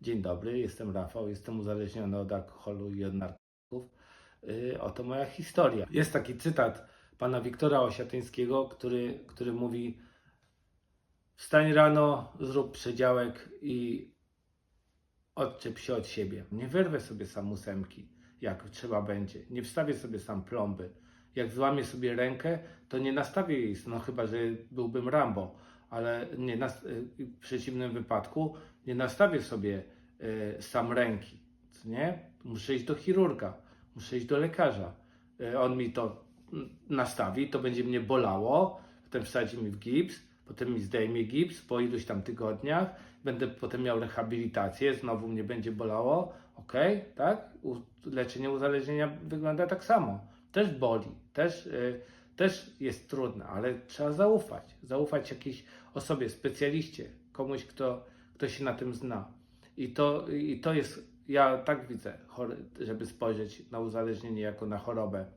Dzień dobry, jestem Rafał, jestem uzależniony od alkoholu i od narkotyków. Yy, oto moja historia. Jest taki cytat pana Wiktora Osiatyńskiego, który, który mówi Wstań rano, zrób przedziałek i odczep się od siebie. Nie wyrwę sobie sam ósemki, jak trzeba będzie. Nie wstawię sobie sam plomby. Jak złamię sobie rękę, to nie nastawię jej, no chyba, że byłbym Rambo, ale nie nas, w przeciwnym wypadku nie nastawię sobie e, sam ręki, nie? Muszę iść do chirurga, muszę iść do lekarza. E, On mi to nastawi, to będzie mnie bolało, potem wsadzi mi w gips, potem mi zdejmie gips po iluś tam tygodniach, będę potem miał rehabilitację, znowu mnie będzie bolało, ok, tak? Leczenie uzależnienia wygląda tak samo. Też boli, też, y, też jest trudne, ale trzeba zaufać. Zaufać jakiejś osobie, specjaliście, komuś, kto, kto się na tym zna. I to, I to jest, ja tak widzę, żeby spojrzeć na uzależnienie jako na chorobę.